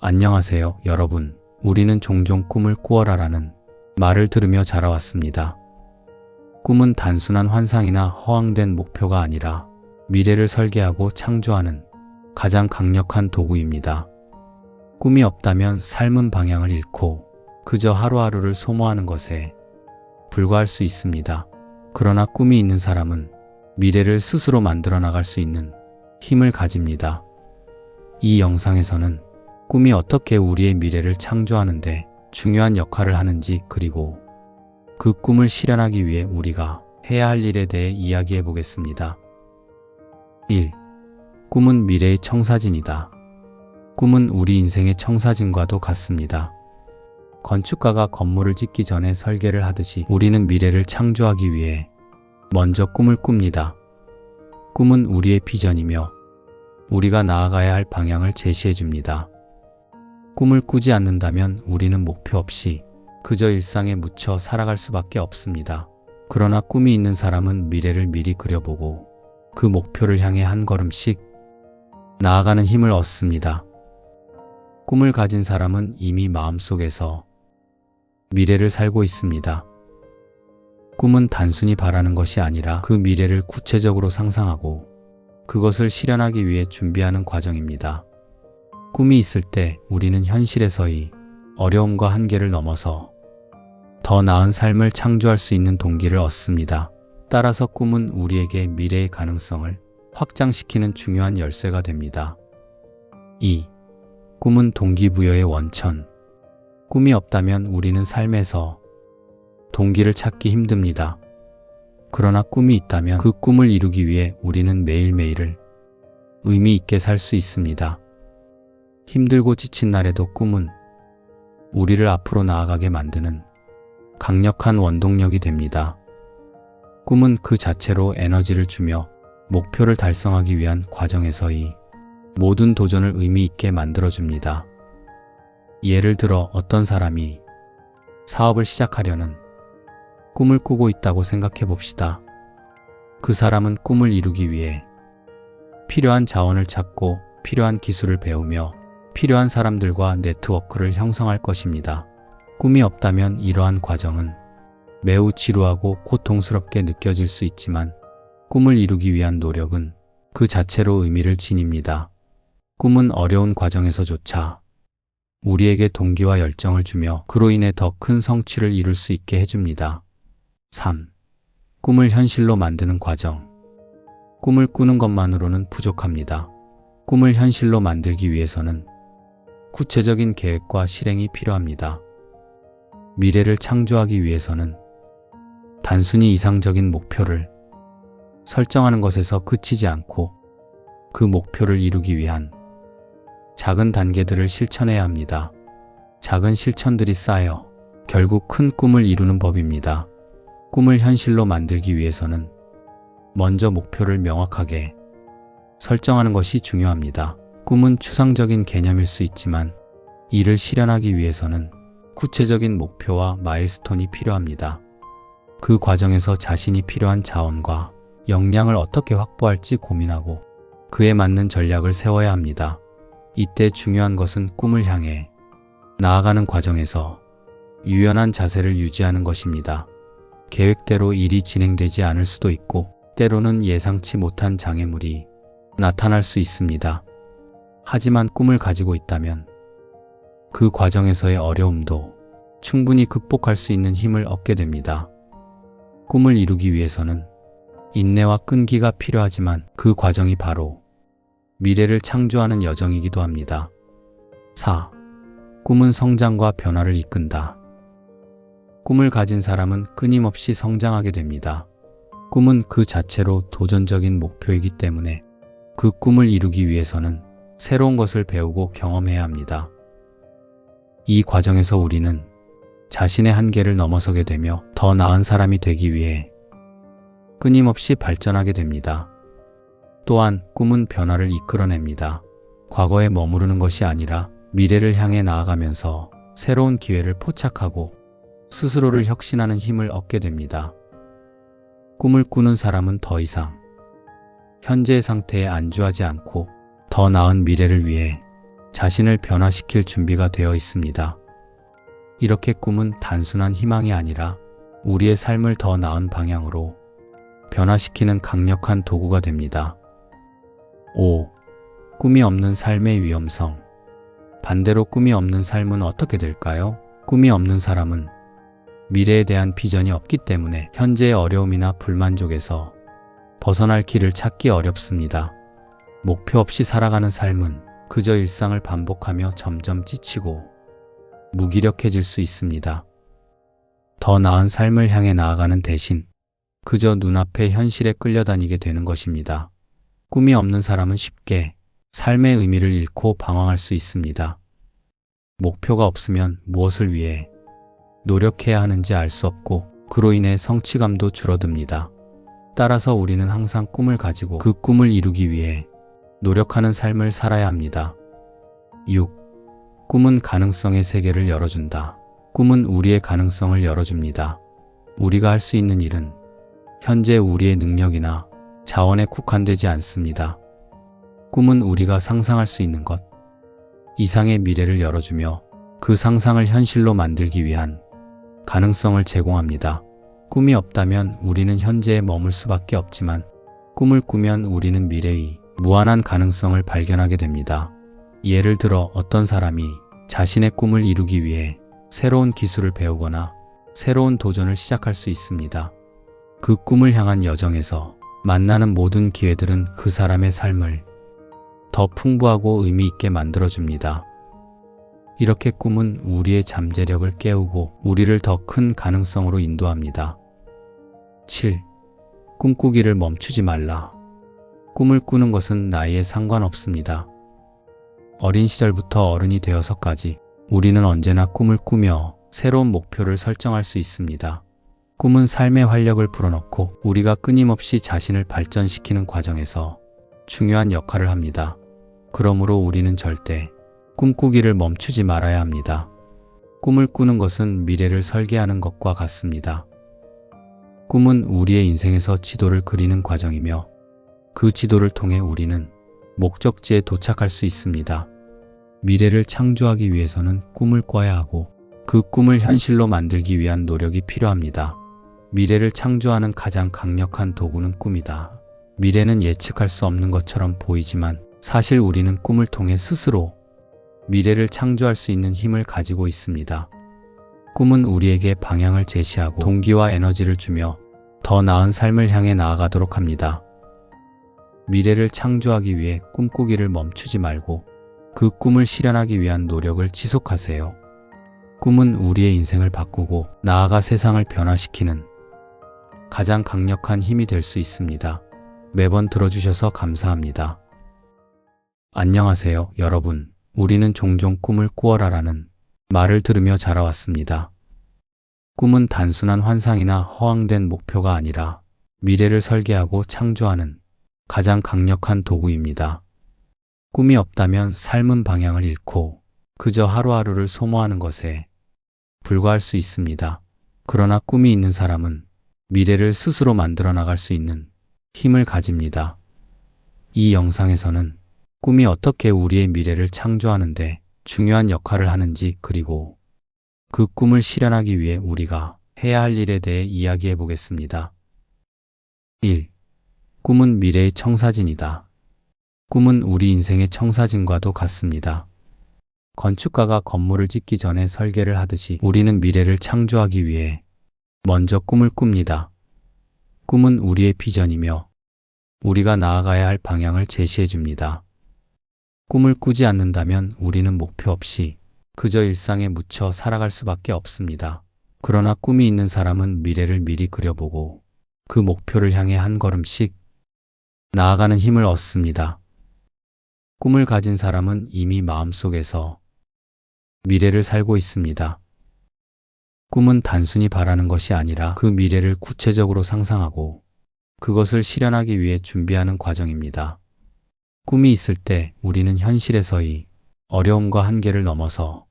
안녕하세요, 여러분. 우리는 종종 꿈을 꾸어라라는 말을 들으며 자라왔습니다. 꿈은 단순한 환상이나 허황된 목표가 아니라 미래를 설계하고 창조하는 가장 강력한 도구입니다. 꿈이 없다면 삶은 방향을 잃고 그저 하루하루를 소모하는 것에 불과할 수 있습니다. 그러나 꿈이 있는 사람은 미래를 스스로 만들어 나갈 수 있는 힘을 가집니다. 이 영상에서는 꿈이 어떻게 우리의 미래를 창조하는데 중요한 역할을 하는지 그리고 그 꿈을 실현하기 위해 우리가 해야 할 일에 대해 이야기해 보겠습니다. 1. 꿈은 미래의 청사진이다. 꿈은 우리 인생의 청사진과도 같습니다. 건축가가 건물을 짓기 전에 설계를 하듯이 우리는 미래를 창조하기 위해 먼저 꿈을 꿉니다. 꿈은 우리의 비전이며 우리가 나아가야 할 방향을 제시해 줍니다. 꿈을 꾸지 않는다면 우리는 목표 없이 그저 일상에 묻혀 살아갈 수밖에 없습니다. 그러나 꿈이 있는 사람은 미래를 미리 그려보고 그 목표를 향해 한 걸음씩 나아가는 힘을 얻습니다. 꿈을 가진 사람은 이미 마음속에서 미래를 살고 있습니다. 꿈은 단순히 바라는 것이 아니라 그 미래를 구체적으로 상상하고 그것을 실현하기 위해 준비하는 과정입니다. 꿈이 있을 때 우리는 현실에서의 어려움과 한계를 넘어서 더 나은 삶을 창조할 수 있는 동기를 얻습니다. 따라서 꿈은 우리에게 미래의 가능성을 확장시키는 중요한 열쇠가 됩니다. 2. 꿈은 동기부여의 원천. 꿈이 없다면 우리는 삶에서 동기를 찾기 힘듭니다. 그러나 꿈이 있다면 그 꿈을 이루기 위해 우리는 매일매일을 의미 있게 살 수 있습니다. 힘들고 지친 날에도 꿈은 우리를 앞으로 나아가게 만드는 강력한 원동력이 됩니다. 꿈은 그 자체로 에너지를 주며 목표를 달성하기 위한 과정에서의 모든 도전을 의미 있게 만들어줍니다. 예를 들어 어떤 사람이 사업을 시작하려는 꿈을 꾸고 있다고 생각해 봅시다. 그 사람은 꿈을 이루기 위해 필요한 자원을 찾고 필요한 기술을 배우며 필요한 사람들과 네트워크를 형성할 것입니다. 꿈이 없다면 이러한 과정은 매우 지루하고 고통스럽게 느껴질 수 있지만 꿈을 이루기 위한 노력은 그 자체로 의미를 지닙니다. 꿈은 어려운 과정에서조차 우리에게 동기와 열정을 주며 그로 인해 더 큰 성취를 이룰 수 있게 해줍니다. 3. 꿈을 현실로 만드는 과정. 꿈을 꾸는 것만으로는 부족합니다. 꿈을 현실로 만들기 위해서는 구체적인 계획과 실행이 필요합니다. 미래를 창조하기 위해서는 단순히 이상적인 목표를 설정하는 것에서 그치지 않고 그 목표를 이루기 위한 작은 단계들을 실천해야 합니다. 작은 실천들이 쌓여 결국 큰 꿈을 이루는 법입니다. 꿈을 현실로 만들기 위해서는 먼저 목표를 명확하게 설정하는 것이 중요합니다. 꿈은 추상적인 개념일 수 있지만 이를 실현하기 위해서는 구체적인 목표와 마일스톤이 필요합니다. 그 과정에서 자신이 필요한 자원과 역량을 어떻게 확보할지 고민하고 그에 맞는 전략을 세워야 합니다. 이때 중요한 것은 꿈을 향해 나아가는 과정에서 유연한 자세를 유지하는 것입니다. 계획대로 일이 진행되지 않을 수도 있고 때로는 예상치 못한 장애물이 나타날 수 있습니다. 하지만 꿈을 가지고 있다면 그 과정에서의 어려움도 충분히 극복할 수 있는 힘을 얻게 됩니다. 꿈을 이루기 위해서는 인내와 끈기가 필요하지만 그 과정이 바로 미래를 창조하는 여정이기도 합니다. 4. 꿈은 성장과 변화를 이끈다. 꿈을 가진 사람은 끊임없이 성장하게 됩니다. 꿈은 그 자체로 도전적인 목표이기 때문에 그 꿈을 이루기 위해서는 새로운 것을 배우고 경험해야 합니다. 이 과정에서 우리는 자신의 한계를 넘어서게 되며 더 나은 사람이 되기 위해 끊임없이 발전하게 됩니다. 또한 꿈은 변화를 이끌어냅니다. 과거에 머무르는 것이 아니라 미래를 향해 나아가면서 새로운 기회를 포착하고 스스로를 혁신하는 힘을 얻게 됩니다. 꿈을 꾸는 사람은 더 이상 현재의 상태에 안주하지 않고 더 나은 미래를 위해 자신을 변화시킬 준비가 되어 있습니다. 이렇게 꿈은 단순한 희망이 아니라 우리의 삶을 더 나은 방향으로 변화시키는 강력한 도구가 됩니다. 5. 꿈이 없는 삶의 위험성. 반대로 꿈이 없는 삶은 어떻게 될까요? 꿈이 없는 사람은 미래에 대한 비전이 없기 때문에 현재의 어려움이나 불만족에서 벗어날 길을 찾기 어렵습니다. 목표 없이 살아가는 삶은 그저 일상을 반복하며 점점 지치고 무기력해질 수 있습니다. 더 나은 삶을 향해 나아가는 대신 그저 눈앞의 현실에 끌려다니게 되는 것입니다. 꿈이 없는 사람은 쉽게 삶의 의미를 잃고 방황할 수 있습니다. 목표가 없으면 무엇을 위해 노력해야 하는지 알 수 없고 그로 인해 성취감도 줄어듭니다. 따라서 우리는 항상 꿈을 가지고 그 꿈을 이루기 위해 노력하는 삶을 살아야 합니다. 6. 꿈은 가능성의 세계를 열어준다. 꿈은 우리의 가능성을 열어줍니다. 우리가 할 수 있는 일은 현재 우리의 능력이나 자원에 국한되지 않습니다. 꿈은 우리가 상상할 수 있는 것 이상의 미래를 열어주며 그 상상을 현실로 만들기 위한 가능성을 제공합니다. 꿈이 없다면 우리는 현재에 머물 수밖에 없지만 꿈을 꾸면 우리는 미래의 무한한 가능성을 발견하게 됩니다. 예를 들어 어떤 사람이 자신의 꿈을 이루기 위해 새로운 기술을 배우거나 새로운 도전을 시작할 수 있습니다. 그 꿈을 향한 여정에서 만나는 모든 기회들은 그 사람의 삶을 더 풍부하고 의미 있게 만들어줍니다. 이렇게 꿈은 우리의 잠재력을 깨우고 우리를 더 큰 가능성으로 인도합니다. 7. 꿈꾸기를 멈추지 말라. 꿈을 꾸는 것은 나이에 상관없습니다. 어린 시절부터 어른이 되어서까지 우리는 언제나 꿈을 꾸며 새로운 목표를 설정할 수 있습니다. 꿈은 삶의 활력을 불어넣고 우리가 끊임없이 자신을 발전시키는 과정에서 중요한 역할을 합니다. 그러므로 우리는 절대 꿈꾸기를 멈추지 말아야 합니다. 꿈을 꾸는 것은 미래를 설계하는 것과 같습니다. 꿈은 우리의 인생에서 지도를 그리는 과정이며 그 지도를 통해 우리는 목적지에 도착할 수 있습니다. 미래를 창조하기 위해서는 꿈을 꿔야 하고 그 꿈을 현실로 만들기 위한 노력이 필요합니다. 미래를 창조하는 가장 강력한 도구는 꿈이다. 미래는 예측할 수 없는 것처럼 보이지만 사실 우리는 꿈을 통해 스스로 미래를 창조할 수 있는 힘을 가지고 있습니다. 꿈은 우리에게 방향을 제시하고 동기와 에너지를 주며 더 나은 삶을 향해 나아가도록 합니다. 미래를 창조하기 위해 꿈꾸기를 멈추지 말고 그 꿈을 실현하기 위한 노력을 지속하세요. 꿈은 우리의 인생을 바꾸고 나아가 세상을 변화시키는 가장 강력한 힘이 될 수 있습니다. 매번 들어주셔서 감사합니다. 안녕하세요, 여러분. 우리는 종종 꿈을 꾸어라라는 말을 들으며 자라왔습니다. 꿈은 단순한 환상이나 허황된 목표가 아니라 미래를 설계하고 창조하는 가장 강력한 도구입니다. 꿈이 없다면 삶은 방향을 잃고 그저 하루하루를 소모하는 것에 불과할 수 있습니다. 그러나 꿈이 있는 사람은 미래를 스스로 만들어 나갈 수 있는 힘을 가집니다. 이 영상에서는 꿈이 어떻게 우리의 미래를 창조하는데 중요한 역할을 하는지 그리고 그 꿈을 실현하기 위해 우리가 해야 할 일에 대해 이야기해 보겠습니다. 1. 꿈은 미래의 청사진이다. 꿈은 우리 인생의 청사진과도 같습니다. 건축가가 건물을 짓기 전에 설계를 하듯이 우리는 미래를 창조하기 위해 먼저 꿈을 꿉니다. 꿈은 우리의 비전이며 우리가 나아가야 할 방향을 제시해 줍니다. 꿈을 꾸지 않는다면 우리는 목표 없이 그저 일상에 묻혀 살아갈 수밖에 없습니다. 그러나 꿈이 있는 사람은 미래를 미리 그려보고 그 목표를 향해 한 걸음씩 나아가는 힘을 얻습니다. 꿈을 가진 사람은 이미 마음속에서 미래를 살고 있습니다. 꿈은 단순히 바라는 것이 아니라 그 미래를 구체적으로 상상하고 그것을 실현하기 위해 준비하는 과정입니다. 꿈이 있을 때 우리는 현실에서의 어려움과 한계를 넘어서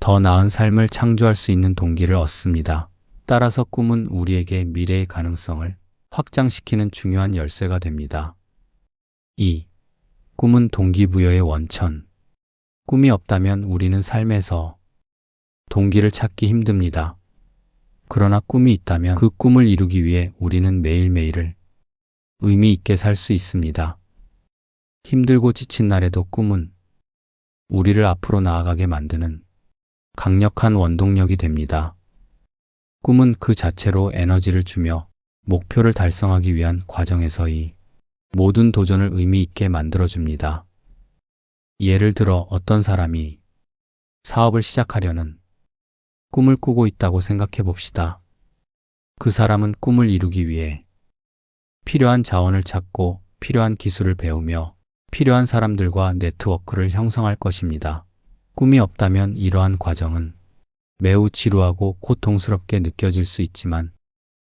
더 나은 삶을 창조할 수 있는 동기를 얻습니다. 따라서 꿈은 우리에게 미래의 가능성을 확장시키는 중요한 열쇠가 됩니다. 2. 꿈은 동기부여의 원천. 꿈이 없다면 우리는 삶에서 동기를 찾기 힘듭니다. 그러나 꿈이 있다면 그 꿈을 이루기 위해 우리는 매일매일을 의미 있게 살 수 있습니다. 힘들고 지친 날에도 꿈은 우리를 앞으로 나아가게 만드는 강력한 원동력이 됩니다. 꿈은 그 자체로 에너지를 주며 목표를 달성하기 위한 과정에서의 모든 도전을 의미 있게 만들어줍니다. 예를 들어 어떤 사람이 사업을 시작하려는 꿈을 꾸고 있다고 생각해 봅시다. 그 사람은 꿈을 이루기 위해 필요한 자원을 찾고 필요한 기술을 배우며 필요한 사람들과 네트워크를 형성할 것입니다. 꿈이 없다면 이러한 과정은 매우 지루하고 고통스럽게 느껴질 수 있지만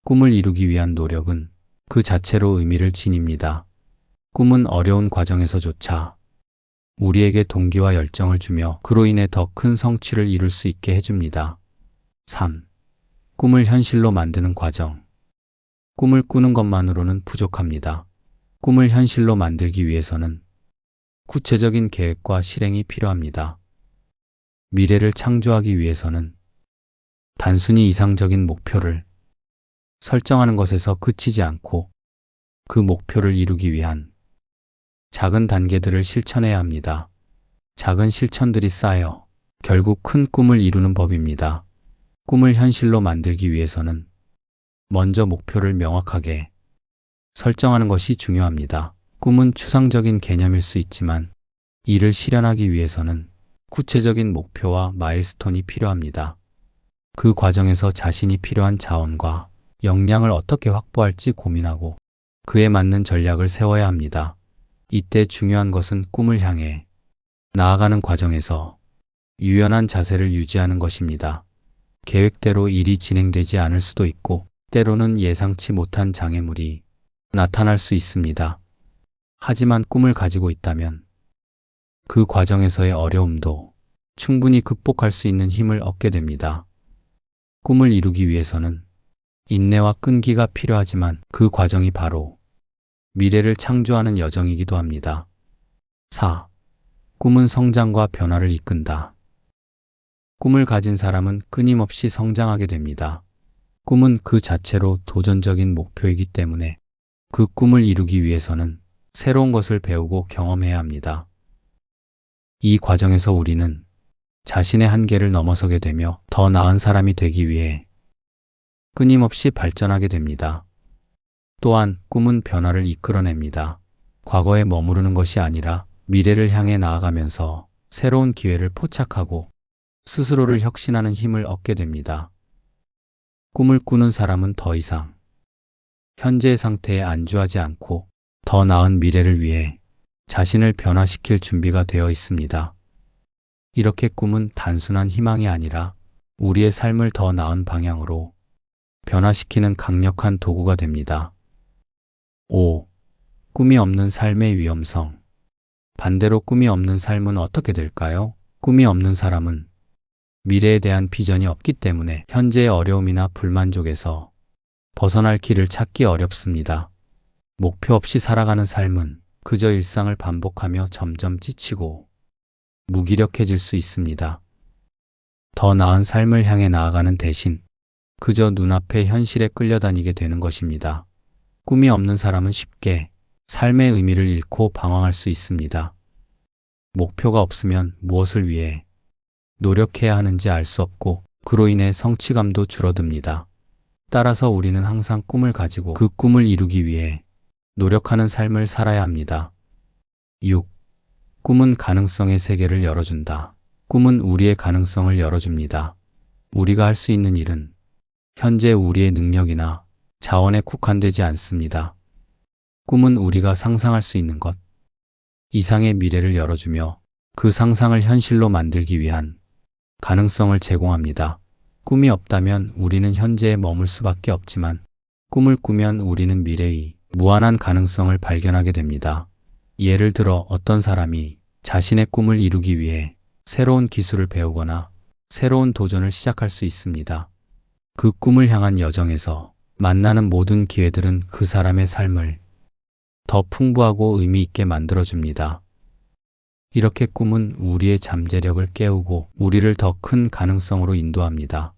꿈을 이루기 위한 노력은 그 자체로 의미를 지닙니다. 꿈은 어려운 과정에서조차 우리에게 동기와 열정을 주며 그로 인해 더 큰 성취를 이룰 수 있게 해줍니다. 3. 꿈을 현실로 만드는 과정. 꿈을 꾸는 것만으로는 부족합니다. 꿈을 현실로 만들기 위해서는 구체적인 계획과 실행이 필요합니다. 미래를 창조하기 위해서는 단순히 이상적인 목표를 설정하는 것에서 그치지 않고 그 목표를 이루기 위한 작은 단계들을 실천해야 합니다. 작은 실천들이 쌓여 결국 큰 꿈을 이루는 법입니다. 꿈을 현실로 만들기 위해서는 먼저 목표를 명확하게 설정하는 것이 중요합니다. 꿈은 추상적인 개념일 수 있지만 이를 실현하기 위해서는 구체적인 목표와 마일스톤이 필요합니다. 그 과정에서 자신이 필요한 자원과 역량을 어떻게 확보할지 고민하고 그에 맞는 전략을 세워야 합니다. 이때 중요한 것은 꿈을 향해 나아가는 과정에서 유연한 자세를 유지하는 것입니다. 계획대로 일이 진행되지 않을 수도 있고 때로는 예상치 못한 장애물이 나타날 수 있습니다. 하지만 꿈을 가지고 있다면 그 과정에서의 어려움도 충분히 극복할 수 있는 힘을 얻게 됩니다. 꿈을 이루기 위해서는 인내와 끈기가 필요하지만 그 과정이 바로 미래를 창조하는 여정이기도 합니다. 4. 꿈은 성장과 변화를 이끈다. 꿈을 가진 사람은 끊임없이 성장하게 됩니다. 꿈은 그 자체로 도전적인 목표이기 때문에 그 꿈을 이루기 위해서는 새로운 것을 배우고 경험해야 합니다. 이 과정에서 우리는 자신의 한계를 넘어서게 되며 더 나은 사람이 되기 위해 끊임없이 발전하게 됩니다. 또한 꿈은 변화를 이끌어냅니다. 과거에 머무르는 것이 아니라 미래를 향해 나아가면서 새로운 기회를 포착하고 스스로를 혁신하는 힘을 얻게 됩니다. 꿈을 꾸는 사람은 더 이상 현재의 상태에 안주하지 않고 더 나은 미래를 위해 자신을 변화시킬 준비가 되어 있습니다. 이렇게 꿈은 단순한 희망이 아니라 우리의 삶을 더 나은 방향으로 변화시키는 강력한 도구가 됩니다. 5. 꿈이 없는 삶의 위험성. 반대로 꿈이 없는 삶은 어떻게 될까요? 꿈이 없는 사람은 미래에 대한 비전이 없기 때문에 현재의 어려움이나 불만족에서 벗어날 길을 찾기 어렵습니다. 목표 없이 살아가는 삶은 그저 일상을 반복하며 점점 지치고 무기력해질 수 있습니다. 더 나은 삶을 향해 나아가는 대신 그저 눈앞의 현실에 끌려다니게 되는 것입니다. 꿈이 없는 사람은 쉽게 삶의 의미를 잃고 방황할 수 있습니다. 목표가 없으면 무엇을 위해 노력해야 하는지 알 수 없고 그로 인해 성취감도 줄어듭니다. 따라서 우리는 항상 꿈을 가지고 그 꿈을 이루기 위해 노력하는 삶을 살아야 합니다. 6. 꿈은 가능성의 세계를 열어준다. 꿈은 우리의 가능성을 열어줍니다. 우리가 할 수 있는 일은 현재 우리의 능력이나 자원에 국한되지 않습니다. 꿈은 우리가 상상할 수 있는 것 이상의 미래를 열어주며 그 상상을 현실로 만들기 위한 가능성을 제공합니다. 꿈이 없다면 우리는 현재에 머물 수밖에 없지만 꿈을 꾸면 우리는 미래의 무한한 가능성을 발견하게 됩니다. 예를 들어 어떤 사람이 자신의 꿈을 이루기 위해 새로운 기술을 배우거나 새로운 도전을 시작할 수 있습니다. 그 꿈을 향한 여정에서 만나는 모든 기회들은 그 사람의 삶을 더 풍부하고 의미 있게 만들어줍니다. 이렇게 꿈은 우리의 잠재력을 깨우고 우리를 더 큰 가능성으로 인도합니다.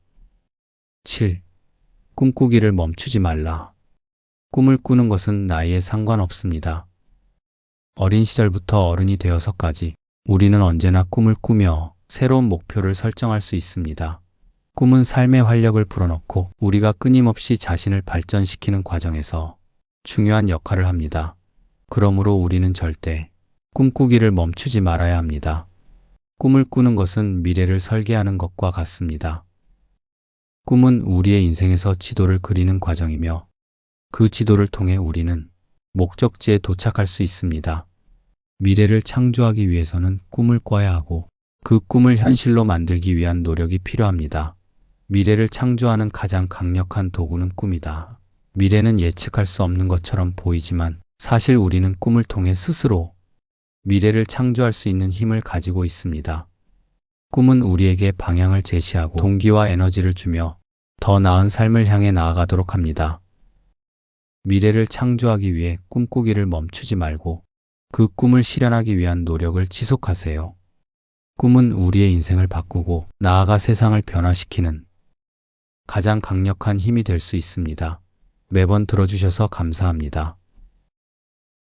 7. 꿈꾸기를 멈추지 말라. 꿈을 꾸는 것은 나이에 상관없습니다. 어린 시절부터 어른이 되어서까지 우리는 언제나 꿈을 꾸며 새로운 목표를 설정할 수 있습니다. 꿈은 삶의 활력을 불어넣고 우리가 끊임없이 자신을 발전시키는 과정에서 중요한 역할을 합니다. 그러므로 우리는 절대 꿈꾸기를 멈추지 말아야 합니다. 꿈을 꾸는 것은 미래를 설계하는 것과 같습니다. 꿈은 우리의 인생에서 지도를 그리는 과정이며 그 지도를 통해 우리는 목적지에 도착할 수 있습니다. 미래를 창조하기 위해서는 꿈을 꿔야 하고 그 꿈을 현실로 만들기 위한 노력이 필요합니다. 미래를 창조하는 가장 강력한 도구는 꿈이다. 미래는 예측할 수 없는 것처럼 보이지만 사실 우리는 꿈을 통해 스스로 미래를 창조할 수 있는 힘을 가지고 있습니다. 꿈은 우리에게 방향을 제시하고 동기와 에너지를 주며 더 나은 삶을 향해 나아가도록 합니다. 미래를 창조하기 위해 꿈꾸기를 멈추지 말고 그 꿈을 실현하기 위한 노력을 지속하세요. 꿈은 우리의 인생을 바꾸고 나아가 세상을 변화시키는 가장 강력한 힘이 될 수 있습니다. 매번 들어주셔서 감사합니다.